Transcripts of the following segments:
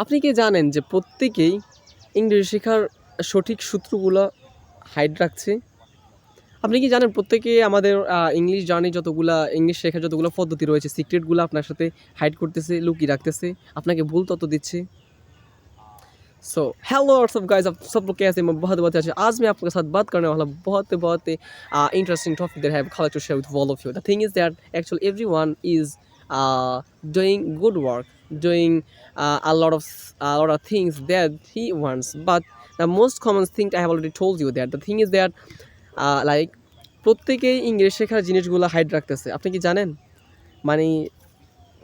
আপনি কি জানেন যে প্রত্যেকেই ইংরেজি শেখার সঠিক সূত্রগুলো হাইড রাখছে আপনি কি জানেন প্রত্যেকে আমাদের ইংলিশ জার্নি যতগুলা ইংলিশ শেখার যতগুলো পদ্ধতি রয়েছে সিক্রেটগুলো আপনার সাথে হাইড করতেছে লুকিয়ে রাখতেছে আপনাকে ভুল তত দিচ্ছে सो हेलो और सब गाइस आप सब लोग कैसे मैं बहुत बहुत अच्छे आज मैं आपके साथ बात करने वाला बहुत बहुत interesting topic that have colour to share with all of you the thing is that actually everyone is doing good work doing uh, a lot of a lot of things that he wants. But the most common thing I have already told you that the thing is that uh, like প্রত্যেকেই ইংরেজি শেখার জিনিসগুলো hide রাখতেছে। আপনি কি জানেন? মানে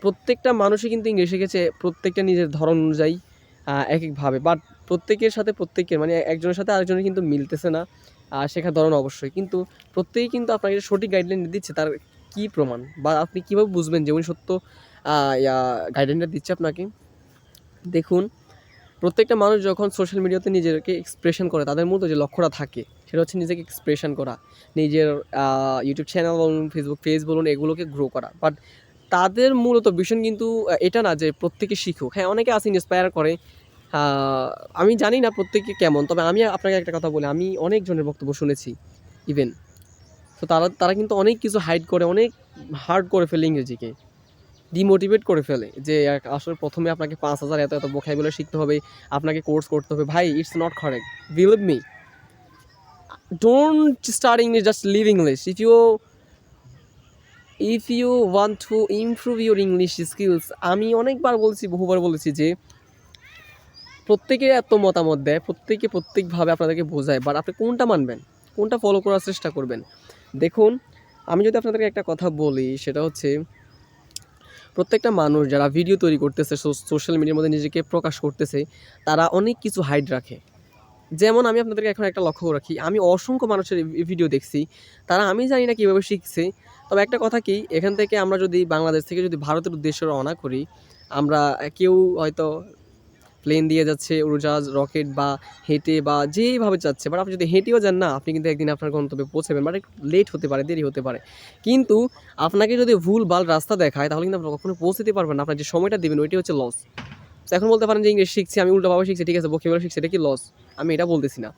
প্রত্যেকটা মানুষই কিন্তু ইংরেজি শিখেছে প্রত্যেকটা নিজের ধরন অনুযায়ী এক একভাবে বাট প্রত্যেকের সাথে প্রত্যেকের মানে একজনের সাথে আরেকজনের কিন্তু মিলতেছে না শেখার ধরন অবশ্যই। কিন্তু প্রত্যেকেই কিন্তু আপনাকে সঠিক গাইডলাইন দিচ্ছে তার কি প্রমাণ? বা আপনি কীভাবে বুঝবেন যে উনি সত্য গাইডলাইনটা দিচ্ছে আপনাকে। দেখুন, প্রত্যেকটা মানুষ যখন সোশ্যাল মিডিয়াতে নিজেকে এক্সপ্রেশন করে, তাদের মধ্যে যে লক্ষ্যটা থাকে, সেটা হচ্ছে নিজেকে এক্সপ্রেশন করা। নিজের ইউটিউব চ্যানেল বলুন ফেসবুক পেজ বলুন, এগুলোকে গ্রো করা। বাট তাদের মূলত ভীষণ কিন্তু এটা না যে প্রত্যেকে শিখুক। হ্যাঁ অনেকে আছে ইন্সপায়ার করে। আমি জানি না প্রত্যেকে কেমন, তবে আমি আপনাকে একটা কথা বলি। আমি অনেকজনের বক্তব্য শুনেছি ইভেন তো তারা তারা কিন্তু অনেক কিছু হাইড করে, অনেক হার্ড করে ফেলে ইংরেজিকে। ডিমোটিভেট করে ফেলে যে আসলে প্রথমে আপনাকে পাঁচ হাজার এত এত বলে শিখতে হবে, আপনাকে কোর্স করতে হবে। ভাই it's not correct believe me don't start English just live English if you if you want to improve your English skills আমি অনেকবার বলছি, বহুবার বলেছি যে প্রত্যেকে এত মতামত দেয়, প্রত্যেকে প্রত্যেকভাবে আপনাদেরকে বোঝায় বাট আপনি কোনটা মানবেন? কোনটা ফলো করার চেষ্টা করবেন? দেখুন, আমি যদি আপনাদেরকে একটা কথা বলি, সেটা হচ্ছে প্রত্যেকটা মানুষ যারা ভিডিও তৈরি করতেছে সোশ্যাল মিডিয়ার মধ্যে নিজেকে প্রকাশ করতেছে, তারা অনেক কিছু হাইড রাখে। যেমন আমি আপনাদেরকে এখন একটা লক্ষ্য রাখি, আমি অসংখ্য মানুষের ভিডিও দেখছি, তারা আমি জানি না কীভাবে শিখছে, তবে একটা কথা কি, এখান থেকে আমরা যদি বাংলাদেশ থেকে যদি ভারতের উদ্দেশ্যে রওনা করি, আমরা কেউ হয়তো প্লেন দিয়ে যাচ্ছে, উড়োজাহাজ রকেট বা হেঁটে বা যেভাবে যাচ্ছে। বাট আপনি যদি হেঁটেও যান না, আপনি কিন্তু একদিন আপনার গন্তব্যে পৌঁছাবেন। বাট একটু লেট হতে পারে, দেরি হতে পারে। কিন্তু আপনাকে যদি ভুল, বাল রাস্তা দেখায়, তাহলে কিন্তু আপনি কখনো পৌঁছতে পারবেন না। আপনার যে সময়টা দেবেন, ওইটাই হচ্ছে লস এখন বলতে পারেন যে ইংলিশ শিখছি, আমি উল্টোভাবে শিখছি। ঠিক আছে বকিভাবে শিখছি, এটা কি লস আমি এটা বলতেছি না।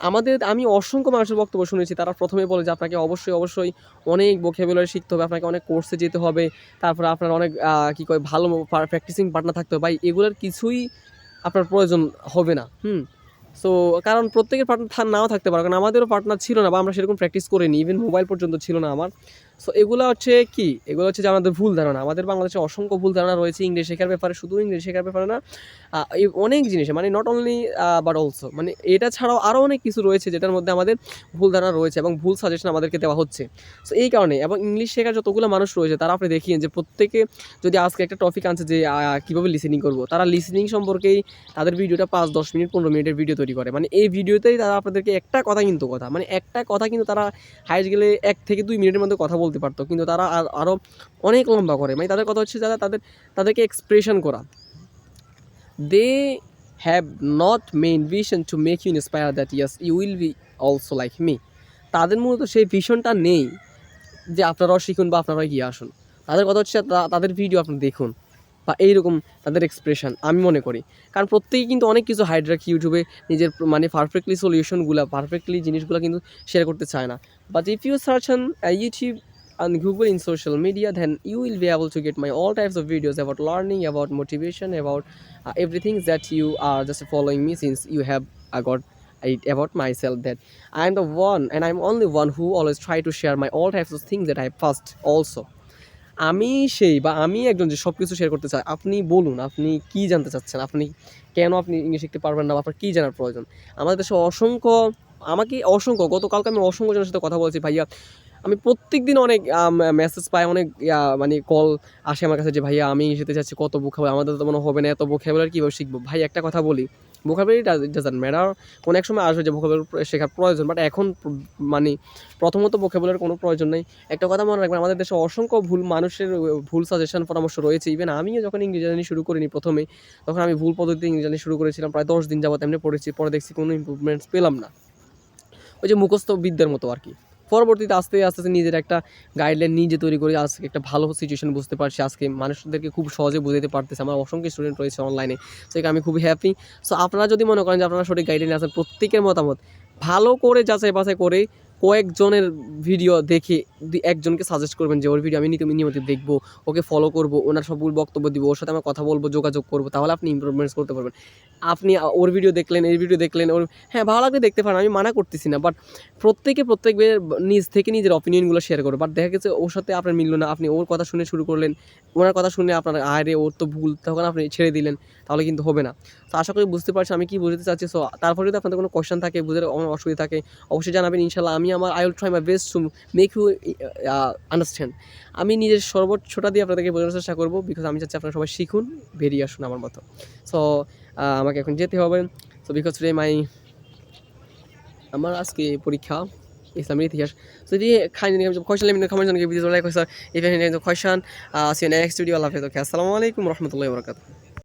আমাদের, আমি অসংখ্য মানুষের বক্তব্য শুনেছি, তারা প্রথমে বলে যে আপনাকে অবশ্যই অবশ্যই অনেক ভোকেবুলারি শিখতে হবে, আপনাকে অনেক কোর্সে যেতে হবে, তারপর আপনার অনেক কী কয়, ভালো প্র্যাকটিসিং পার্টনার থাকতে হবে। ভাই, এগুলোর কিছুই আপনার প্রয়োজন হবে না, হুম? সো কারণ প্রত্যেকের পার্টনার নাও থাকতে পারে, কারণ আমাদেরও পার্টনার ছিল না বা আমরা সেরকম প্র্যাকটিস করিনি ইভেন মোবাইল পর্যন্ত ছিল না আমার। সো এগুলো হচ্ছে কি? এগুলো হচ্ছে যে আমাদের ভুল ধারণা। আমাদের বাংলাদেশে অসংখ্য ভুল ধারণা রয়েছে ইংরেজি শেখার ব্যাপারে। শুধু ইংরেজি শেখার ব্যাপারে না এই অনেক জিনিসে মানে নট অনলি বাট অলসো মানে এটা ছাড়াও আরও অনেক কিছু রয়েছে যেটার মধ্যে আমাদের ভুল ধারণা রয়েছে এবং ভুল সাজেশন আমাদেরকে দেওয়া হচ্ছে। সো এই কারণে, এবং ইংলিশ শেখার যতগুলো মানুষ রয়েছে, তারা আপনি দেখিয়ে যে প্রত্যেকে যদি আজকে একটা টপিক আনছে যে কীভাবে লিসেনিং করব, তারা লিসেনিং সম্পর্কেই তাদের ভিডিওটা পাঁচ, দশ মিনিট, পনেরো মিনিটের ভিডিও তৈরি করে। মানে এই ভিডিওতেই তারা আপনাদেরকে একটা কথা কিন্তু কথা মানে একটা কথা কিন্তু তারা হাইস্ট গেলে এক থেকে দুই মিনিটের মধ্যে কথা বলতে পারতো। কিন্তু তারা আর- আরও অনেক লম্বা করে। মানে তাদের কথা হচ্ছে যারা তাদের, তাদেরকে এক্সপ্রেশন করা। They have not main vision to make you inspire that yes you will be also like me তাদের মূলত সেই ভিশনটা নেই যে আপনারাও শিখুন বা আপনারা গিয়ে আসুন। তাদের কথা হচ্ছে তাদের ভিডিও আপনি দেখুন বা এইরকম তাদের এক্সপ্রেশন আমি মনে করি। কারণ প্রত্যেকেই কিন্তু অনেক কিছু হাইড রাখি ইউটিউবে নিজের মানে পারফেক্টলি সলিউশনগুলো পারফেক্টলি জিনিসগুলো কিন্তু শেয়ার করতে চায় না। But if you search on YouTube on Google in social media, then you will be able to get my all types of videos about learning, about motivation, about uh, everything that you are just following me since you have uh, got it about myself that I am the one and I'm only one who always try to share my all types of things that I first also. আমি সেই বা আমি একজন যে সব কিছু share করতে চাই আপনি বলুন আপনি কি জানতে চাচ্ছেন আপনি কেন আপনি ইংলিশ শিখতে পারবেন না আপনার কী জানার প্রয়োজন আমাদের দেশে অসংখ্য আমাকে অসংখ্য গতকালকে আমি অসংখ্য জনের সাথে কথা বলছি ভাইয়া আমি প্রত্যেক দিন অনেক মেসেজ পাই, অনেক মানে কল আসে আমার কাছে যে, ভাইয়া, আমি যেতে চাচ্ছি, কত বুক হবে আমাদের তো মনে হবে না, এত হবে কীভাবে শিখব? ভাই, একটা কথা বলি ভোকাবুলারি ডাজান্ট ম্যাটার কোনো এক সময় আসবে যে ভোকাবুলারি শেখার প্রয়োজন বাট এখন মানে প্রথমত ভোকাবুলার কোনো প্রয়োজন নেই। একটা কথা মনে রাখবেন, আমাদের দেশে অসংখ্য ভুল মানুষের, ভুল সাজেশন পরামর্শ রয়েছে। ইভেন আমিও যখন ইংরেজি শুরু করিনি প্রথমে, তখন আমি ভুল পদ্ধতিতে ইংরেজি শুরু করেছিলাম, প্রায় দশ দিন যাবত এমনি পড়েছি, পরে দেখছি কোনো ইম্প্রুভমেন্টস পেলাম না। ওই যে মুখস্থ বিদ্যার মতো আর কি। পরবর্তীতে আস্তে আস্তে নিজের একটা গাইডলাইন নিজে তৈরি করে আজকে একটা ভালো সিচুয়েশন বুঝতে পারছি। আজকে মানুষদেরকে খুব সহজে বুঝাতে পারতেছে। আমার অসংখ্য স্টুডেন্ট রয়েছে অনলাইনে সো আমি খুবই হ্যাপি সো আপনারা যদি মনে করেন যে আপনারা সঠিক গাইডলাইন আছেন, প্রত্যেকের মতামত ভালো করে যাচাই বাছাই করে কয়েকজনের ভিডিও দেখে একজনকে সাজেস্ট করবেন যে, ওর ভিডিও আমি নিয়মিত দেখব, ওকে ফলো করব, ওনার সবগুলো বক্তব্য দিব, ওর সাথে আমার কথা বলব, যোগাযোগ করব, তাহলে আপনি ইমপ্রুভমেন্টস করতে পারবেন। আপনি ওর ভিডিও দেখলেন এই ভিডিও দেখলেন, ওর হ্যাঁ ভালো লাগলে দেখতে পারেন, আমি মানা করতেছি না বাট প্রত্যেকে প্রত্যেকের নিজ থেকে নিজের অপিনিয়নগুলো শেয়ার করো বাট দেখা গেছে ওর সাথে আপনার মিললো না, আপনি ওর কথা শুনে শুরু করলেন, ওনার কথা শুনে আপনার, আরে, ওর তো ভুল তখন আপনি ছেড়ে দিলেন, তাহলে কিন্তু হবে না। তো আশা করি বুঝতে পারছি, আমি কি বুঝতে চাচ্ছি সো তারপরে যদি আপনাদের কোনো কোয়েশ্চেন থাকে বুঝতে কোনো অসুবিধা থাকে, অবশ্যই জানাবেন ইনশাল্লাহ আমি আমার I will try my best to make you understand আমি নিজের সর্বোচ্চটা দিয়ে আপনাদেরকে বোঝানোর চেষ্টা করব বিকজ আমি চাচ্ছি আপনারা সবাই শিখুন, বেরিয়ে আসুন আমার মতো। সো আমাকে এখন যেতে হবে। সো বিকজ টুডে মাই আমার আজকে পরীক্ষা, ইসলামের ইতিহাস। যদি খাইনি খামার জন্য কোয়েশন আসিও নেক্সট ভিডিও আল্লাহ আসসালামু আলাইকুম রহমতুল্লাহ বরকাতা